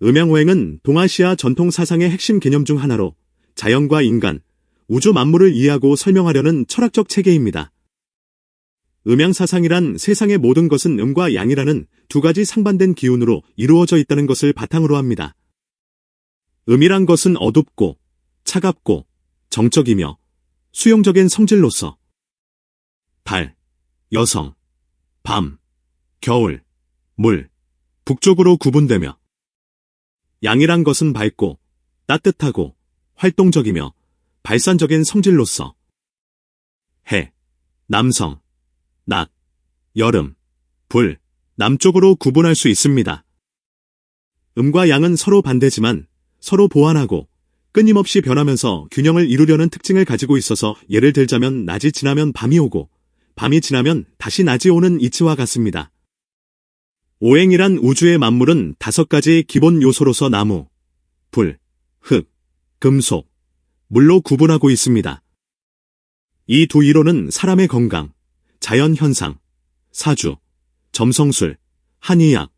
음양오행은 동아시아 전통 사상의 핵심 개념 중 하나로 자연과 인간, 우주 만물을 이해하고 설명하려는 철학적 체계입니다. 음양사상이란 세상의 모든 것은 음과 양이라는 두 가지 상반된 기운으로 이루어져 있다는 것을 바탕으로 합니다. 음이란 것은 어둡고 차갑고 정적이며 수용적인 성질로서 달, 여성, 밤, 겨울, 물, 북쪽으로 구분되며 양이란 것은 밝고 따뜻하고 활동적이며 발산적인 성질로서 해, 남성, 낮, 여름, 불, 남쪽으로 구분할 수 있습니다. 음과 양은 서로 반대지만 서로 보완하고 끊임없이 변하면서 균형을 이루려는 특징을 가지고 있어서 예를 들자면 낮이 지나면 밤이 오고 밤이 지나면 다시 낮이 오는 이치와 같습니다. 오행이란 우주의 만물은 다섯 가지 기본 요소로서 나무, 불, 흙, 금속, 물로 구분하고 있습니다. 이 두 이론은 사람의 건강, 자연 현상, 사주, 점성술, 한의학,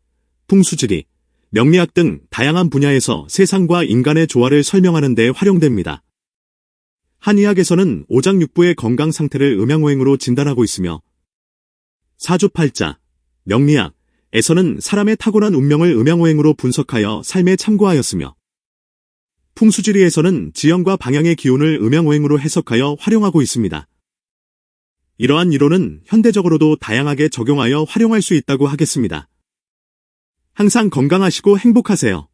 풍수지리, 명리학 등 다양한 분야에서 세상과 인간의 조화를 설명하는 데 활용됩니다. 한의학에서는 오장육부의 건강 상태를 음양오행으로 진단하고 있으며 사주팔자, 명리학 에서는 사람의 타고난 운명을 음양오행으로 분석하여 삶에 참고하였으며 풍수지리에서는 지형과 방향의 기운을 음양오행으로 해석하여 활용하고 있습니다. 이러한 이론은 현대적으로도 다양하게 적용하여 활용할 수 있다고 하겠습니다. 항상 건강하시고 행복하세요.